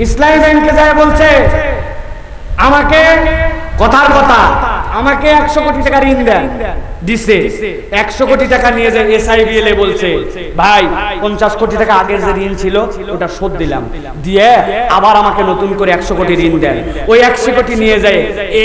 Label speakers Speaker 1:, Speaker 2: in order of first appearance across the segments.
Speaker 1: ইসলামী ব্যাংকে যায় বলছে আমাকে কথার কথা আমাকে একশো কোটি টাকা ঋণ দেন। দিছে। একশো কোটি টাকা নিয়ে যায় এসআইবিএল এ বলছে, ভাই, পঞ্চাশ কোটি টাকা আগের যে ঋণ ছিল, ওটা শোধ দিলাম। দিয়ে আবার আমাকে নতুন করে একশো কোটি ঋণ দেন। ওই একশো কোটি নিয়ে যায়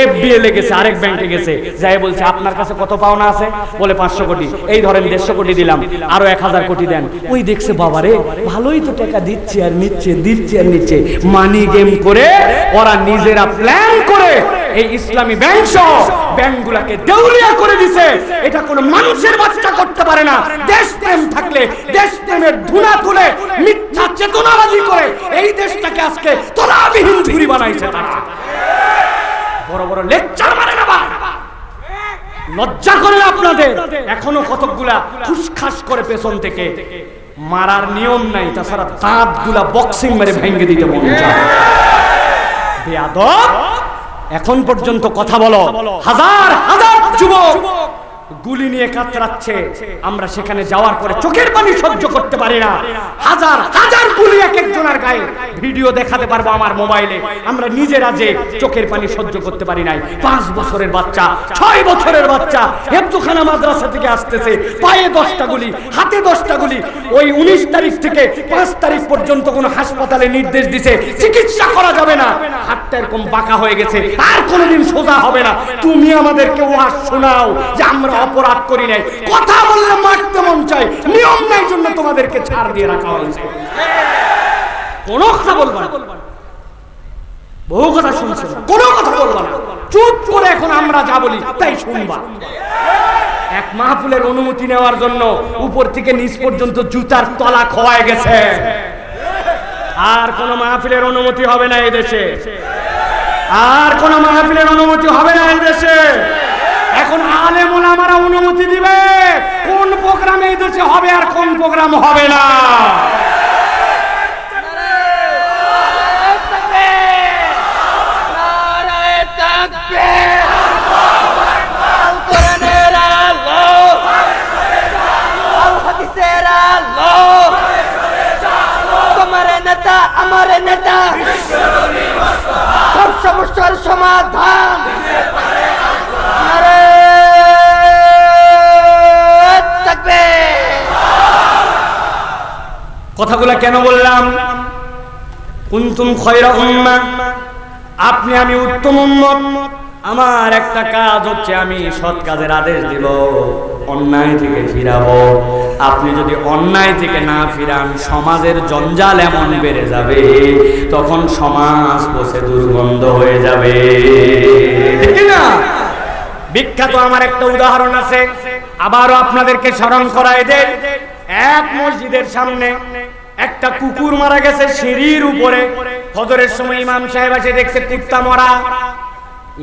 Speaker 1: এফবিএল এ গেছে, আরেক ব্যাংকে গেছে। যাই বলছে, আপনার কাছে কত পাওনা আছে? বলে, পাঁচশো কোটি। এই ধরেন দেড়শো কোটি দিলাম, আরও এক হাজার কোটি দেন। ওই দেখছে, বাবারে, ভালোই তো টাকা দিচ্ছে আর নিচ্ছে, দিচ্ছে আর নিচ্ছে। মানি গেম করে ওরা নিজেরা প্ল্যান করে এই ইসলামী ব্যাংক সহ ব্যাংকগুলোকে দেউলিয়া করে দিছে। এটা কোনো মানুষের বাচ্চা করতে পারে না। দেশপ্রেম থাকলে, দেশপ্রেমের ধুনা তুলে, মিথ্যা চেতনাবাজি করে এই দেশটাকে আজকে তলাবিহীন ঝুড়ি বানাইছে তারা। বড় বড় লেকচার মারে না বা লজ্জা করে আপনাদের। এখনও কতকগুলা খুসখাস করে পেছন থেকে। মারার নিয়ম নাই, তাছাড়া দাঁতগুলা বক্সিং মেরে ভেঙে দিতে মন চায়। বেয়াদব! এখন পর্যন্ত কথা বলো। হাজার হাজার যুবক। গুলি নিয়ে কাতরাচ্ছে। আমরা সেখানে যাওয়ার পরে চোখের পানি সহ্য করতে পারি না। হাজার হাজার গুলি এক একজনের গায়ে। ভিডিও দেখাতে পারব আমার মোবাইলে। আমরা নিজেরা যে চোখের পানি সহ্য করতে পারি নাই। পাঁচ বছরের বাচ্চা, ছয় বছরের বাচ্চা হেফতুখানা মাদ্রাসা থেকে আসতেছে। পায়ে দশটা গুলি, হাতে দশটা গুলি। ওই উনিশ তারিখ থেকে পাঁচ তারিখ পর্যন্ত কোনো হাসপাতালে নির্দেশ দিছে, চিকিৎসা করা যাবে না। হাতটা এরকম বাঁকা হয়ে গেছে। আর কোনোদিন সোজা হবে না। তুমি আমাদেরকে ওয়াজ শোনাও যে আমরা অপরাধ করি নাই। কথা বললে মারতে মন চাই নিয়ম নাই জন্য তোমাদেরকে ছাড় দিয়ে রাখা হয়েছে। কোনো কথা বলবা বহু কথা শুনছে। কোনো কথা বলবা না। চুপ করে এখন আমরা যা বলি তাই শুনবা। এক মাহফিলের অনুমতি নেওয়ার জন্য উপর থেকে নিচ পর্যন্ত জুতার তলা খোয়ায় গেছে। আর কোন মাহফিলের অনুমতি হবে না এই দেশে। আর কোন মাহফিলের অনুমতি হবে না এই দেশে। এখন আলেম ওলামারা অনুমতি দিবে। কোন প্রোগ্রাম দেশে হবে আর কোন প্রোগ্রাম হবে না।
Speaker 2: নেতা, আমার নেতা। সব সমস্যার সমাধান।
Speaker 1: কথাগুলো কেন বললাম? কুনতুম খয়রা উম্মা, আপনি আমি উত্তম উম্মত। আমার একটা কাজ হচ্ছে আমি সৎ কাজের আদেশ দিব, অন্যায় থেকে ফিরাবো। আপনি যদি অন্যায় থেকে না ফিরান, সমাজের জঞ্জাল এমন বেড়ে যাবে, তখন সমাজ বসে দুর্গন্ধ হয়ে যাবে। ঠিক না? বিখ্যাত আমার একটা উদাহরণ আছে, আবারও আপনাদেরকে স্মরণ করায় দেয় এক মসজিদের সামনে একটা কুকুর মারা গেছে সিঁড়ির উপরে। ফজরের সময় ইমাম সাহেব এসে দেখছে কুত্তা মরা।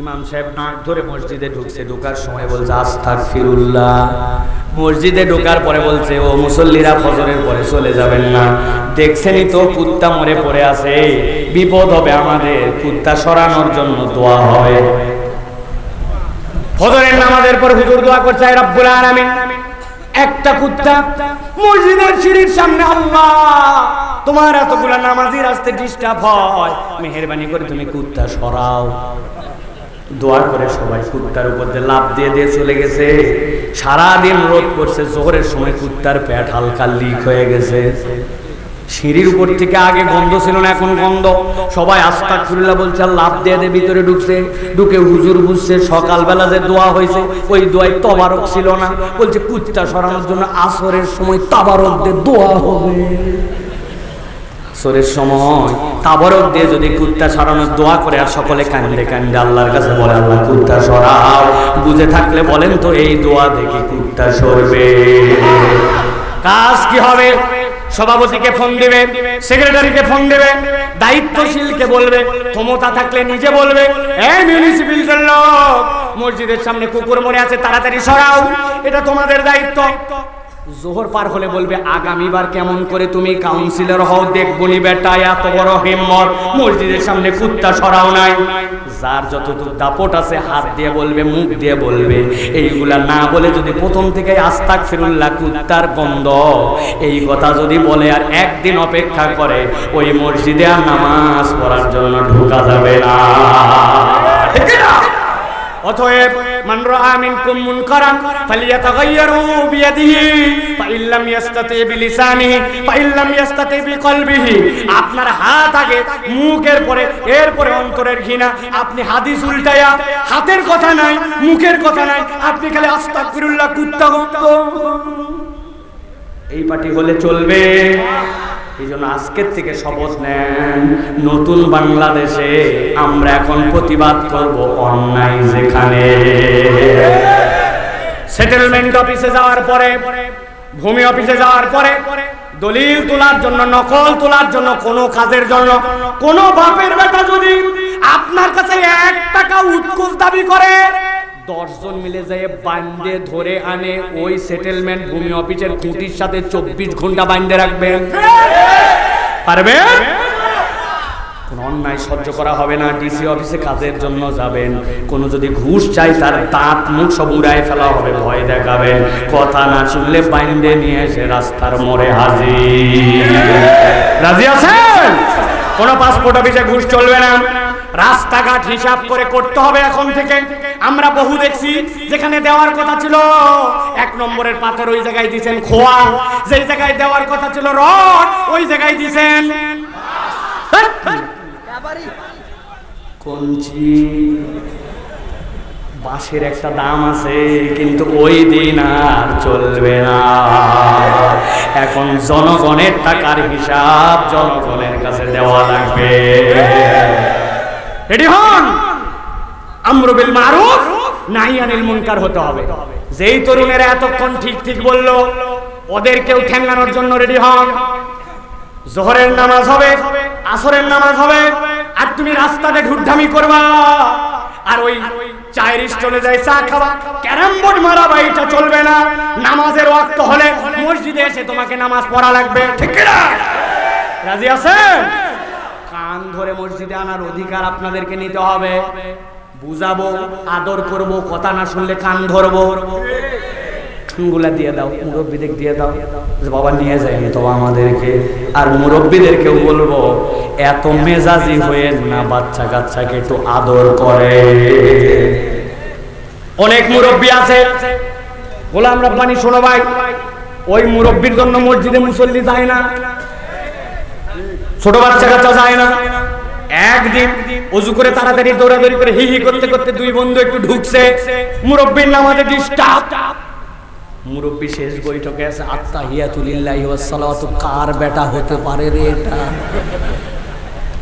Speaker 1: ইমাম সাহেব নাক ধরে মসজিদে ঢুকছে, ঢোকার সময় বলছে আস্তাক ফিরুল্লাহ মসজিদে ঢোকার পরে বলছে, ও মুসল্লিরা ফজরের পরে চলে যাবেন না। দেখছেনই তো কুত্তা মরে পড়ে আছে। বিপদ হবে আমাদের। কুত্তা সরানোর জন্য দোয়া হবে ফজরের নামাজের পর হুজুর দোয়া করছে রব্বুল আলামিন। একটা কুত্তা মসজিদের সিঁড়ির সামনে, আল্লাহ! তোমার এতগুলা নামাজি আসতে ডিস্টার্ব হয়। মেহরবানি করে তুমি কুত্তা সরাও। দোয়া করে সবাই কুত্তার উপর দিয়ে লাভ দিয়ে দিয়ে চলে গেছে। সারাদিন রোদ করছে জোহরের সময় কুত্তার পেট হালকা লিক হয়ে গেছে। সিঁড়ির উপর থেকে আগে গন্ধ ছিল না, এখন গন্ধ। সবাই আস্তাক ফিরুল্লাহ বলছে লাভ দিয়ে দিয়ে ভিতরে ঢুকছে। ঢুকে হুজুর বুঝছে, সকালবেলা যে দোয়া হয়েছে, ওই দোয়াই তবারক ছিল না। বলছে, কুত্তা সরানোর জন্য আসরের সময় তাবারক দিয়ে দোয়া হবে। আসরের সময় তাবারক দিয়ে যদি কুত্তা সরানোর দোয়া করে, আর সকলে কান্দে কান্দে আল্লাহর কাছে বলে, আল্লাহ, কুত্তা সরাও। বুঝে থাকলে বলেন তো, এই দোয়া দেখি কুত্তা সরবে। কাজ কি হবে? সভাপতিকে ফোন দিবে, সেক্রেটারিকে ফোন দেবে, দায়িত্বশীলকে বলবে, ক্ষমতা থাকলে নিজে বলবে এই মিউনিসিপ্যালিটির লোক, মসজিদের সামনে কুকুর মরে আছে, তাড়াতাড়ি সরাও, এটা তোমাদের দায়িত্ব। জোহর পার হলে বলবে, আগামীবার কেমন করে তুমি কাউন্সিলর হও, দেখবনি বেটা, এত বড় হিম্মত, মসজিদের সামনে কুত্তা সরাও নাই। যার যতটুকু দাপট আছে, হাত দিয়ে বলবে, মুখ দিয়ে বলবে। এইগুলা না বলে যদি প্রথম থেকে আস্তাক ফিরুল্লাহ কুত্তার গন্ধ, এই কথা যদি বলে আর একদিন অপেক্ষা করে, ওই মসজিদে আর নামাজ পড়ার জন্য ঢোকা যাবে না? অতএব আপনার হাত আগে মুখের পরে, এরপরে অন্তরের ঘৃণা। আপনি হাদিস উল্টায়া হাতের কথা নাই, মুখের কথা নাই, আপনি খালি আস্তাগফিরুল্লাহ কুত্তা এই পার্টি হলে চলবে। এই জন্য আজকের থেকে শপথ নেন। নতুন বাংলাদেশে আমরা এখন প্রতিবাদ করব অন্যায় যেখানে। সেটেলমেন্ট অফিসে যাওয়ার পরে, ভূমি অফিসে যাওয়ার পরে, দলিল তোলার জন্য, নকল তোলার জন্য, কোনো কাজের জন্য, কোনো বাপের বেটা যদি আপনার কাছে এক টাকা উৎকোচ দাবি করে দশজন মিলে যায় বান্ডে ধরে আনে, ওই সেটেলমেন্ট ভূমি অফিসের খুঁটির সাথে চব্বিশ ঘণ্টা বান্ডে রাখবেন পারবে? কোন অন্যায় সহ্য করা হবে না ডিসি অফিসে কাজের জন্য যাবেন। কোন যদি ঘুষ চাই, তার দাঁত মুখ সব উড়ায় ফেলা হবে, ভয় দেখাবেন কথা না শুনলে বাইন্ডে নিয়ে এসে রাস্তার মোড়ে হাজির। রাজি আছেন? কোন পাসপোর্ট অফিসে ঘুষ চলবে না। রাস্তাঘাট হিসাব করে করতে হবে এখন থেকে। আমরা বহু দেখছি, যেখানে দেওয়ার কথা ছিল, এক নম্বরের পাথর ওই জায়গায় দিছেন খোয়া যেই জায়গায় দেওয়ার কথা ছিল রড, ওই জায়গায় কঞ্চি। বাঁশের একটা দাম আছে, কিন্তু ওই দিন আর চলবে না। এখন জনগণের টাকার হিসাব জনগণের কাছে দেওয়া লাগবে। রেডি হন? আমরুবিল মারুফ নাহিয়ানিল মুনকার হতে হবে। যেই তরুণেরা এতক্ষণ ঠিক ঠিক বলল, ওদেরকেও ঠেঙ্গানোর জন্য রেডি হন। জোহরের নামাজ হবে, আসরের নামাজ হবে, আর তুমি রাস্তাতে ঘুরধামি করবা। আর ওই চায়ের স্টলে যাই চা খাবা। ক্যারাম বোর্ড মারা বা এটা চলবে না। নামাজের ওয়াক্ত হলে মসজিদে এসে তোমাকে নামাজ পড়া লাগবে। ঠিক রাজি আছেন? কান ধরে মসজিদে আনার অধিকার আপনাদেরকে নিতে হবে। বুঝাবো, আদর করব, কথা না শুনলে কান ধরবো। এত মেজাজি হয়ে একটু আদর করে। অনেক মুরব্বী আছে। শোনো ভাই। ওই মুরব্বীর জন্য মসজিদে মুসল্লি যায় না। ছোট বাচ্চা কাচ্চা যায় না। একদিন অজু করে তাড়াতাড়ি দৌড়াদৌড়ি করে হি হি করতে করতে দুই বন্ধু একটু ঢুকছে। মুরব্বীর নামাজে ডিস্টার্ব মুরব্বী শেষ বৈঠকে আছে আত্মা হিয়াতুলিল্লাহি ওয়াসসালাতু কার বেটা হতে পারে রে এটা?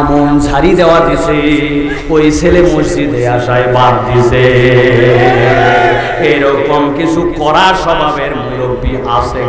Speaker 1: এমন ঝাড়ি দেওয়া দিছে, ওই ছেলে মসজিদে আসায় বাদ দিছে এরকম কিছু করা স্বভাবের মুরব্বী আছে?